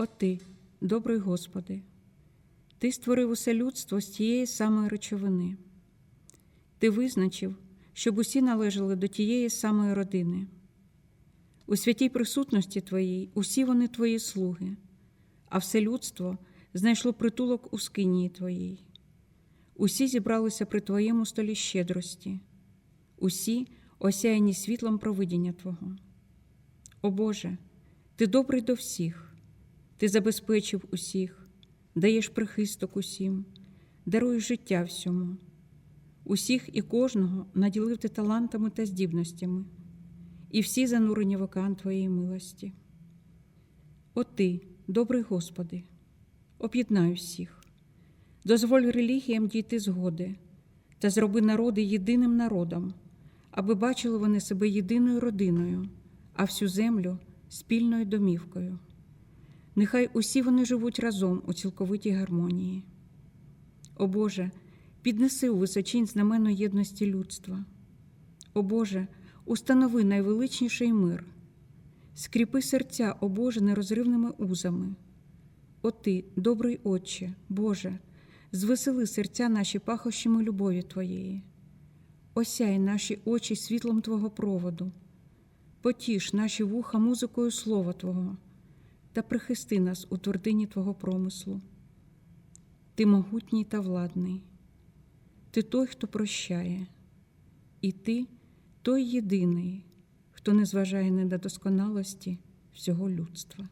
О ти, добрий Господи, Ти створив усе людство з тієї самої речовини. Ти визначив, щоб усі належали до тієї самої родини. У святій присутності Твоїй усі вони Твої слуги, а все людство знайшло притулок у скинії Твоїй. Усі зібралися при Твоєму столі щедрості, усі осяяні світлом провидіння Твого. О Боже, Ти добрий до всіх, Ти забезпечив усіх, даєш прихисток усім, даруєш життя всьому. Усіх і кожного наділив ти талантами та здібностями, і всі занурені в океан Твоєї милості. О Ти, добрий Господи, об'єднай всіх, дозволь релігіям дійти згоди та зроби народи єдиним народом, аби бачили вони себе єдиною родиною, а всю землю спільною домівкою. Нехай усі вони живуть разом у цілковитій гармонії. О Боже, піднеси у височинь знамено єдності людства. О Боже, установи найвеличніший мир, скріпи серця, о Боже, нерозривними узами. О Ти, добрий Отче, Боже, звесели серця наші пахощами любові Твоєї, осяй наші очі світлом Твого проводу, потіш наші вуха музикою Слова Твого та прихисти нас у твердині Твого промислу. Ти могутній та владний, ти той, хто прощає, і ти той єдиний, хто не зважає на недосконалості всього людства.